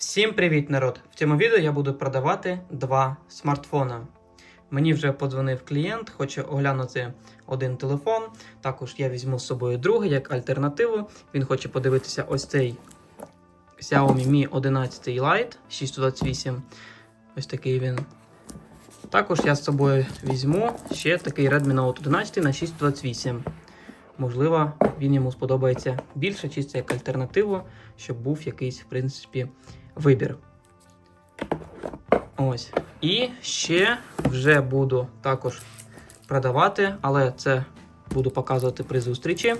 Всім привіт, народ! В цьому відео я буду продавати два смартфона. Мені вже подзвонив клієнт, хоче оглянути один телефон. Також я візьму з собою другий як альтернативу. Він хоче подивитися ось цей Xiaomi Mi 11 Lite 628. Ось такий він. Також я з собою візьму ще такий Redmi Note 11 на 628. Можливо, він йому сподобається більше, чисто як альтернативу, щоб був якийсь, в принципі, вибір. Ось. І ще вже буду також продавати, але це буду показувати при зустрічі.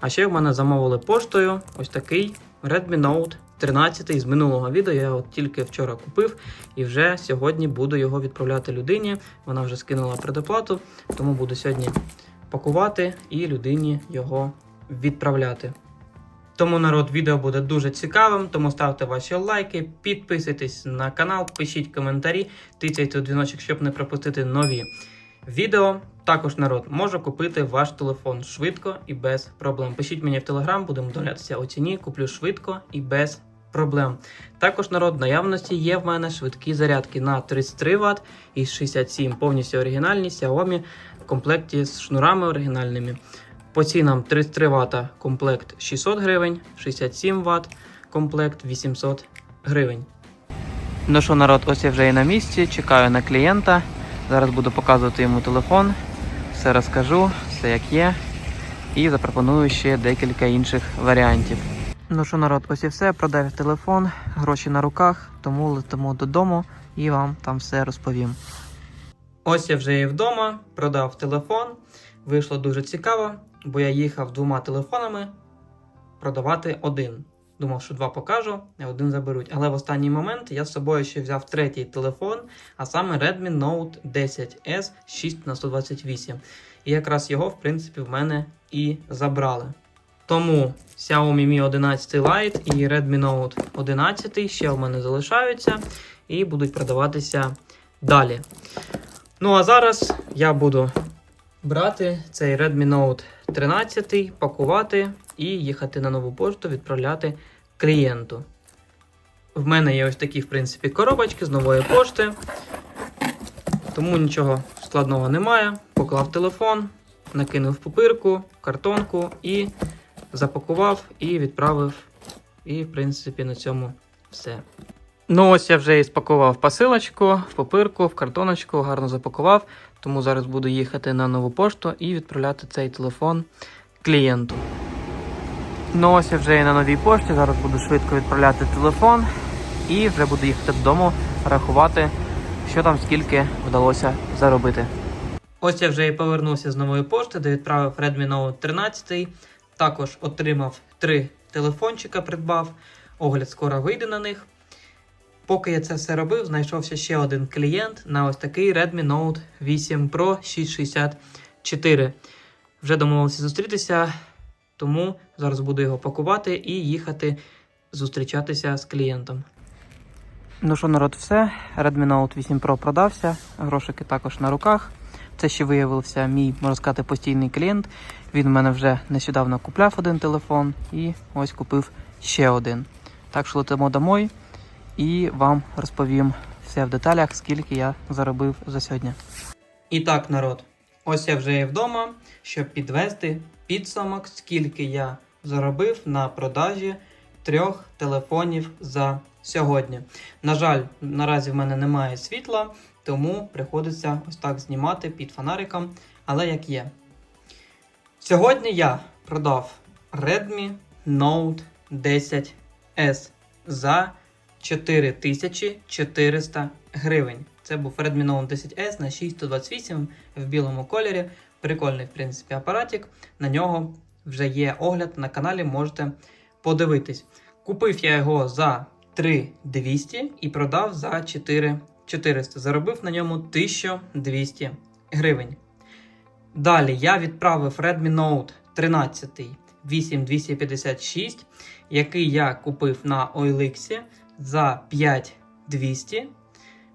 А ще в мене замовили поштою ось такий Redmi Note 13 з минулого відео. Я його тільки вчора купив і вже сьогодні буду його відправляти людині. Вона вже скинула предоплату, тому буду сьогодні пакувати і людині його відправляти. Тому народ відео буде дуже цікавим, тому ставте ваші лайки, підписуйтесь на канал, пишіть коментарі, тицяйте у дзвіночок, щоб не пропустити нові відео. Також народ може купити ваш телефон швидко і без проблем. Пишіть мені в телеграм, будемо домовлятися у ціні, куплю швидко і без проблем. Також народ наявності є в мене швидкі зарядки на 33 Вт і 67 повністю оригінальні Xiaomi в комплекті з шнурами оригінальними. По цінам 33 Вт комплект 600 гривень, 67 Вт комплект 800 гривень. Ну що, народ, ось я вже і на місці, чекаю на клієнта. Зараз буду показувати йому телефон, все розкажу, все як є. І запропоную ще декілька інших варіантів. Ну що, народ, ось і все. Продав телефон, гроші на руках, тому летимо додому і вам там все розповім. Ось я вже і вдома, продав телефон. Вийшло дуже цікаво, бо я їхав двома телефонами продавати один. Думав, що два покажу, а один заберуть. Але в останній момент я з собою ще взяв третій телефон, а саме Redmi Note 10S 6 на 128. І якраз його, в принципі, в мене і забрали. Тому Xiaomi Mi 11 Lite і Redmi Note 11 ще в мене залишаються і будуть продаватися далі. Ну а зараз я буду брати цей Redmi Note 13, пакувати і їхати на нову пошту, відправляти клієнту. В мене є ось такі, в принципі, коробочки з нової пошти. Тому нічого складного немає. Поклав телефон, накинув пупирку, картонку і запакував і відправив. І, в принципі, на цьому все. Ну, ось я вже і спакував посилочку в папирку, в картоночку, гарно запакував. Тому зараз буду їхати на нову пошту і відправляти цей телефон клієнту. Ну, ось я вже і на новій пошті. Зараз буду швидко відправляти телефон і вже буду їхати додому, рахувати, що там скільки вдалося заробити. Ось я вже і повернувся з нової пошти, де відправив Redmi Note 13. Також отримав три телефончика, придбав. Огляд скоро вийде на них. Поки я це все робив, знайшовся ще один клієнт на ось такий Redmi Note 8 Pro 664. Вже домовився зустрітися, тому зараз буду його пакувати і їхати зустрічатися з клієнтом. Ну що, народ, все. Redmi Note 8 Pro продався, грошики також на руках. Це ще виявився мій, можна сказати, постійний клієнт. Він в мене вже нещодавно купляв один телефон і ось купив ще один. Так що летимо домой і вам розповім все в деталях, скільки я заробив за сьогодні. І так, народ, ось я вже є вдома, щоб підвести підсумок, скільки я заробив на продажі трьох телефонів за сьогодні. На жаль, наразі в мене немає світла, тому приходиться ось так знімати під фонариком, але як є. Сьогодні я продав Redmi Note 10S за 4400 гривень. Це був Redmi Note 10S на 6128 в білому кольорі. Прикольний, в принципі, апаратик. На нього вже є огляд на каналі, можете подивитись. Купив я його за 3200 і продав за 4400. Заробив на ньому 1200 гривень. Далі я відправив Redmi Note 13 8256, який я купив на OLX за 5200.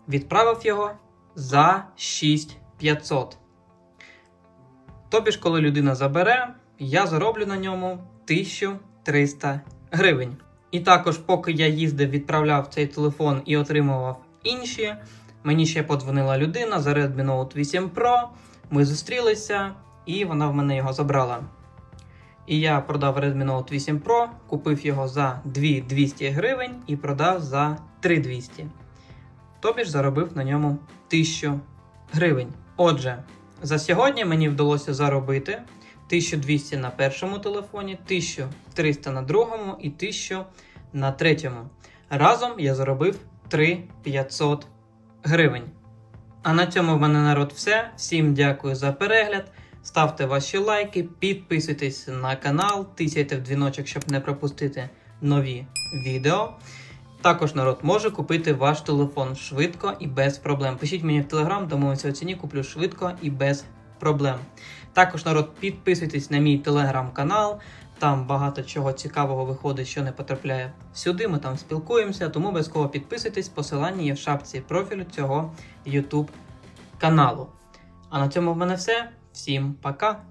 Відправив його за 6500. Тобі ж, коли людина забере, я зароблю на ньому 1300 гривень. І також, поки я їздив, відправляв цей телефон і отримував інші, мені ще подзвонила людина за Redmi Note 8 Pro. Ми зустрілися, і вона в мене його забрала. І я продав Redmi Note 8 Pro, купив його за 2200 гривень і продав за 3200. Тобі ж заробив на ньому 1000 гривень. Отже, за сьогодні мені вдалося заробити 1200 на першому телефоні, 1300 на другому і 1000 на третьому. Разом я заробив 3500 гривень. А на цьому в мене народ все. Всім дякую за перегляд. Ставте ваші лайки, підписуйтесь на канал, тисяйте в дзвіночок, щоб не пропустити нові відео. Також народ може купити ваш телефон швидко і без проблем. Пишіть мені в телеграм, домовимося у ціні, куплю швидко і без проблем. Також народ підписуйтесь на мій телеграм-канал. Там багато чого цікавого виходить, що не потрапляє сюди. Ми там спілкуємося, тому обов'язково підписуйтесь. Посилання є в шапці профілю цього YouTube каналу. А на цьому в мене все. Всім пока!